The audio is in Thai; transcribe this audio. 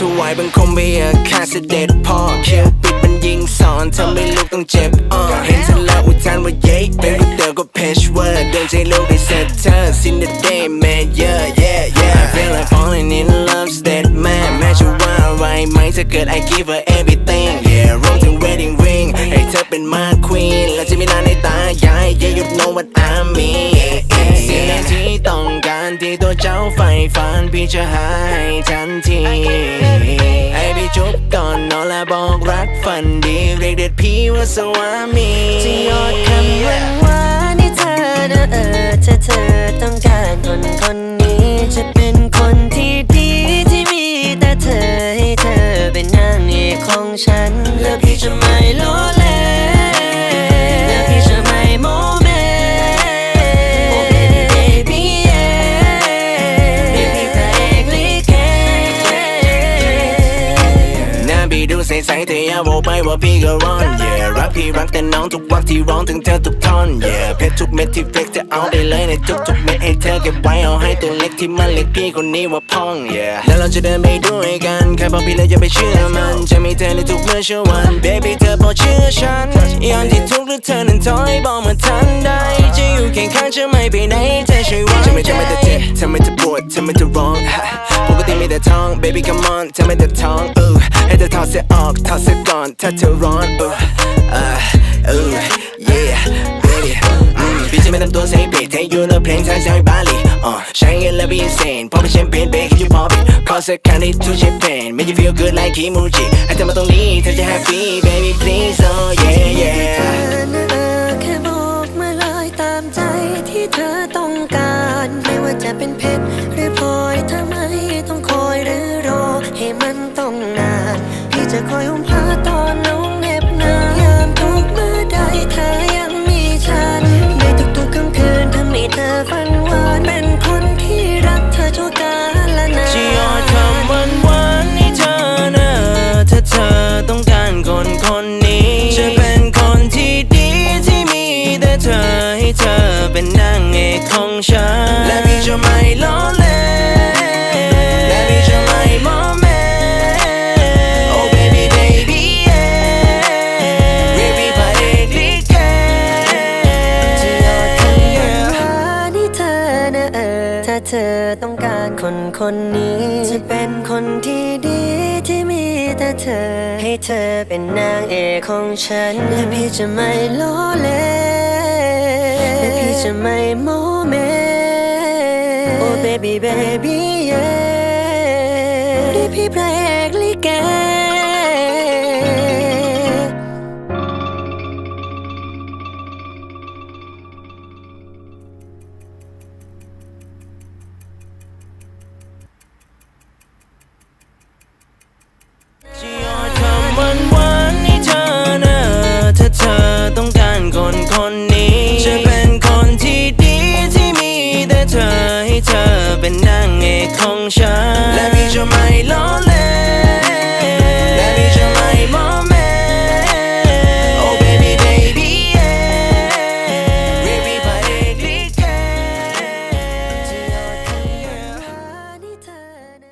เป็นคงไปอาคาเสด็จพ่อเคียวปิดมันยิงสอนทำให้ลูกต้องเจ็บอ่อเห็นเธอแล้วอุทานว่าเย้เป็นกูเตอร์ก็เพชเวอร์โดนใจลูกได้เสร็จเธอ sin the day man yeah yeah yeah I feel like falling in love dead man แม้จะว่าอะไรไหมถ้าเกิด I give her everything yeah รวมถึง wedding ring ให้เธอเป็นมา queen และจะมีนานในตายาย yeah you know what I mean ที่ตัวเจ้าใฝ่ฝันพี่จะให้ทันทีให้พี่จุบก่อนนอนและบอกรักฝันดี เรียกเด็ดพี่ว่าสวามีจะยอดคำหวานหวานให้เธอนะเออถ้าเธอต้องการคนคนนี้จะเป็นคนที่ดีที่มีแต่เธอให้เธอเป็นนางเอกของฉันแล้วพี่จะไม่ล้อ พี่ดูใสๆแต่อย่าบอกไปว่าพี่ก็ร้อน yeah รักพี่รักแต่น้องทุกวักที่ร้องถึงเธอทุกท่อน yeah เพชรทุกเม็ดที่เฟกจะเอาได้เลยในทุกๆเม็ดให้เธอเก็บไว้เอาให้ตัวเล็กที่มันเล็กพี่คนนี้ว่าพ่อง yeah แล้วเราจะเดินไปด้วยกันแค่บอกพี่แล้วอย่าไปเชื่อมันจะมีเธอในทุกเมื่อเช้าวัน baby เธอโปรดเชื่อฉันยามที่ทุกข์หรือเธอนั้นถอยบอกมาทันใดจะอยู่เคียงข้างจะไม่ไปไหนเธอช่วยวางใจทำไมจะไม่จะเจ็บทำไมจะปวดทำไมจะร้องปกติมีแต่ท้อง baby come on ทำไมแต่ท้องเออให้เธอถอดเสื้ออกถอดเสื้อก่อนถ้าเธอร้อนเออเออเออ yeah baby พี่จะไม่ทำตัวเซฟเบรให้ยู่ในเพลงทางจากบาลีอะใช้เงินแล้ว be insane พอเป็นแชมเปญเบรกให้ you pop it ขอสักครั้งในทุกแชมเปญ make you feel good like emoji ให้เธอมาตรงนี้เธอจะ happy baby please oh yeah yeah แค่บอกมาเลยตามใจที่เธอต้องการ ไม่ว่าจะเป็นเพชร พี่ เธอต้องการคนคนนี้ จะเป็นคนที่ดีที่มีแต่เธอ ให้เธอเป็นนางเอกของฉัน และพี่จะไม่ล้อเล่นและพี่จะไม่โมเม Oh baby baby yeah ได้พี่พระเอกลิเก